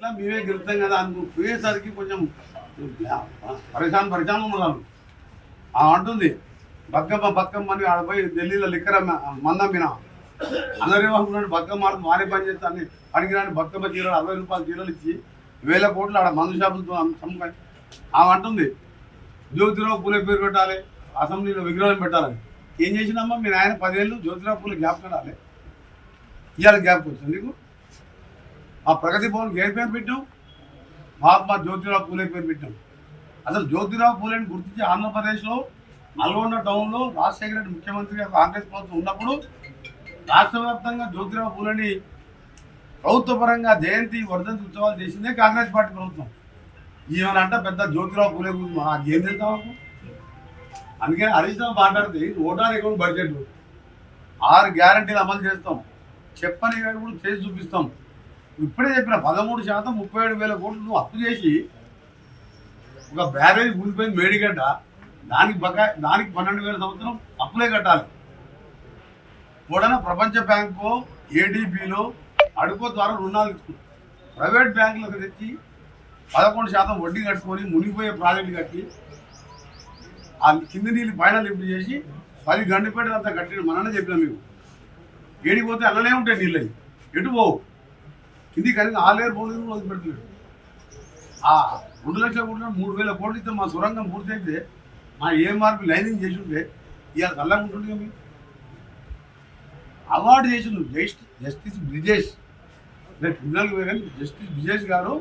ఎట్లా? మేమే గెలుస్తాం కదా అనుకు పోయేసరికి కొంచెం పరిశాన్ పరిశాన్ ఉన్నాను ఆ అంటుంది బతుకమ్మ బతుకమ్మ అని ఆడ పోయి ఢిల్లీలో లిక్కర మందమ్మిన అందరూ ఏమనుకున్నాడు బతుకమ్మ ఆడ మానే పని చేస్తాను పనికిరాని బతుకమ్మ చీరలు అరవై రూపాయల చీరలు ఇచ్చి వేల కోట్లు ఆడ మందు షాపులతో అమ్ముకొని ఆమె అంటుంది జ్యోతిరావు పూలే పేరు పెట్టాలి అసెంబ్లీలో విగ్రహం పెట్టాలని. ఏం చేసినమ్మా? మీ నాయన పదేళ్ళు జ్యోతిరావు పూలు గ్యాప్ పెట్టాలి ఇవాళ గ్యాప్ వచ్చింది నీకు? ఆ ప్రగతి భవన్కి ఏ పేరు పెట్టాం మహాత్మా జ్యోతిరావు పూలే పేరు పెట్టాం అసలు జ్యోతిరావు పూలేని గుర్తించి ఆంధ్రప్రదేశ్లో నల్గొండ టౌన్లో రాజశేఖర రెడ్డి ముఖ్యమంత్రిగా కాంగ్రెస్ ప్రభుత్వం ఉన్నప్పుడు రాష్ట్ర వ్యాప్తంగా జ్యోతిరావు పూలని ప్రభుత్వపరంగా జయంతి వర్ధంతి ఉత్సవాలు చేసిందే కాంగ్రెస్ పార్టీ ప్రభుత్వం. ఈయనంట పెద్ద జ్యోతిరావు పూలే గురించి మాకు ఏం తెలుసా మాకు? అందుకని హరీష్ రావు మాట్లాడితే ఓటార్ అకౌంట్ బడ్జెట్? ఆరు గ్యారంటీలు అమలు చేస్తాం. చెప్పని కూడా చేసి చూపిస్తాం. ఇప్పుడే చెప్పిన పదమూడు శాతం ముప్పై ఏడు వేల కోట్లు నువ్వు అప్పు చేసి ఒక బ్యారేజ్ కూలిపోయింది మేడిగడ్డ. దానికి బకా దానికి పన్నెండు వేల సంవత్సరం అప్పులే కట్టాలి. కూడా ప్రపంచ బ్యాంకు ఏడీబీలో అడుకో ద్వారా రుణాలు ఇచ్చుకుంది ప్రైవేట్ బ్యాంకులకు తెచ్చి పదకొండు శాతం వడ్డీ కట్టుకొని మునిగిపోయే ప్రాజెక్టు కట్టి ఆ కింది నీళ్ళు పైన లిఫ్ట్ చేసి పది గంటపేట అంతా కట్టిన మననే చెప్పిన మీకు. ఏడిపోతే అల్లనే ఉంటాయి నీళ్ళు ఎటు పోవు? కింది ఆ లేరు పోలేదు వదిలి పెడుతున్నాడు ఆ రెండు లక్షల కోట్ల మూడు వేల కోట్లు ఇస్తే మా సొరంగం పూర్తయితే మా ఏ మార్పు లైనింగ్ చేసి ఉంటే ఇవాళ కళ్ళగా ఉంటుంది కదా మీకు అవార్డు చేసిండు జస్ట్ జస్టిస్ బ్రిజేష్. రేపు ట్రిబ్యునల్కి పోయి కానీ జస్టిస్ బ్రిజేష్ గారు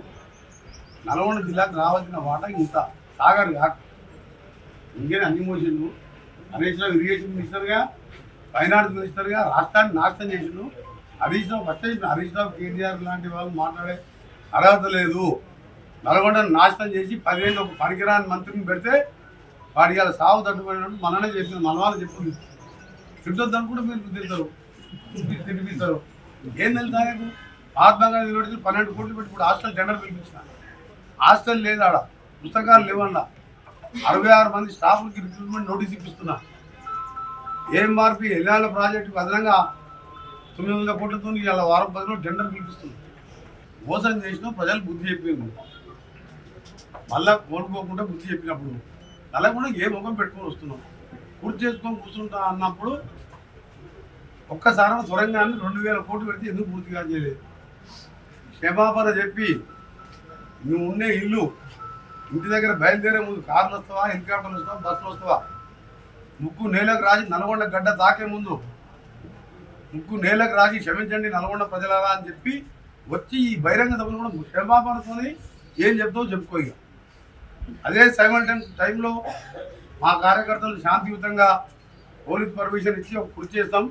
నల్గొండ జిల్లాకు రావాల్సిన వాటా ఇంత. సాగర్ కాక ఇంకేనే అన్ని మోసిండు. హరీష్ ఇరిగేషన్ మినిస్టర్గా ఫైనాన్స్ మినిస్టర్గా రాష్ట్రాన్ని నాశనం చేసిండు. హరీష్ రావు ఫస్ట్ హరీష్ రావు కేటీఆర్ లాంటి వాళ్ళు మాట్లాడే అర్హత లేదు. నల్గొండను నాశనం చేసి పదివేలు ఒక పనికిరాని మంత్రిని పెడితే వాడి ఇవాళ సాగు తట్టుకునేటప్పుడు మననే చెప్పింది మన వాళ్ళు చెప్పింది. తిట్టొద్దు అనుకుంటే మీరు తిడతారు. తినిపిస్తారు ఏం తెలుసా నీకు మహాత్మా గాంధీ యూనివర్సిటీ పన్నెండు కోట్లు పెట్టి ఇప్పుడు హాస్టల్ టెండర్ పిలిపించిన. హాస్టల్ లేదు ఆడ. పుస్తకాలు లేవన్నా. అరవై ఆరు మంది స్టాఫ్కి రిక్రూట్మెంట్ నోటీస్ ఇప్పిస్తున్నా. ఏఎంఆర్పి మార్పి? ఎల్లాల ప్రాజెక్టుకు అదనంగా తొమ్మిది వందల కోట్లతో ఇలా వారం పదిలో టెండర్ పిలిపిస్తుంది. మోసం చేసిన ప్రజలు బుద్ధి చెప్పింది మళ్ళా కోలుకోకుండా బుద్ధి చెప్పినప్పుడు అలా కూడా ఏ ముఖం పెట్టుకొని వస్తున్నాం? పూర్తి చేసుకొని కూర్చుంటా అన్నప్పుడు ఒక్కసారి సొరంగాన్ని రెండు వేల కోట్లు పెడితే ఎందుకు పూర్తిగా చేయలేదు? క్షమాపణ చెప్పి నువ్వు ఉండే ఇల్లు ఇంటి దగ్గర బయలుదేరే ముందు కార్లు వస్తావా హెలికాప్టర్లు వస్తావా బస్సులు వస్తావా? ముక్కు నేలకు రాసి నల్గొండ గడ్డ తాకే ముందు ముక్కు నేలకు రాసి క్షమించండి నల్గొండ ప్రజలారా అని చెప్పి వచ్చి ఈ బహిరంగ సభను కూడా క్షమాపణతోని ఏం చెప్తావో చెప్పుకో ఇక. అదే సైమల్టన్ టైంలో మా కార్యకర్తలు శాంతియుతంగా పోలీస్ పర్మిషన్ ఇచ్చి ఒక కుర్చీ చేస్తాం.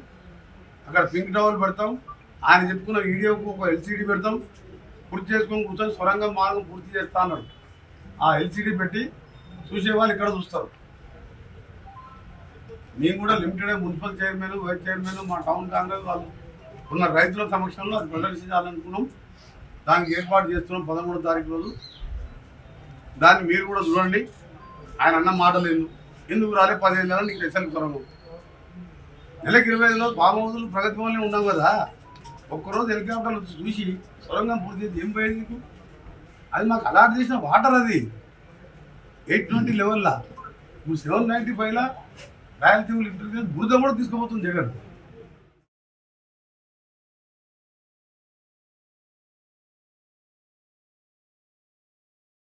అక్కడ పింక్ టవల్ పెడతాం. ఆయన చెప్పుకున్న వీడియోకు ఒక ఎల్సీడీ పెడతాం. పూర్తి చేసుకొని కూర్చొని సొరంగం మార్గం పూర్తి చేస్తా అన్నాడు. ఆ ఎల్సీడీ పెట్టి చూసేవాళ్ళు ఇక్కడ చూస్తారు. మేము కూడా limited municipal chairman vice chairman మా టౌన్ కాంగ్రెస్ వాళ్ళు ఉన్న రైతుల సమక్షంలో అది ప్రదర్శించాలనుకున్నాం. దానికి ఏర్పాటు చేస్తున్నాం పదమూడో తారీఖు రోజు. దాన్ని మీరు కూడా చూడండి. ఆయన అన్న మాటలు ఎందుకు ఎందుకు రాలే? పదిహేను నెలలు నీకు ఎస్ఎల్ సొరంగం నెలకి ఇరవై ఐదు రోజులు ఫామ్ ప్రగతి భవన్లో ఉన్నాం కదా. ఒక్కరోజు హెలికాప్టర్లు చూసి సొరంగం పూర్తి చేసి ఏం పోయేది నీకు? అది మాకు అలాట్ చేసిన వాటర్ అది. ఎయిట్ ట్వంటీ లెవెల్లా. నువ్వు సెవెన్ నైంటీ ఫైవ్లా రాయలసీమలు లిఫ్ట్ బురద కూడా తీసుకోబోతుంది జగన్.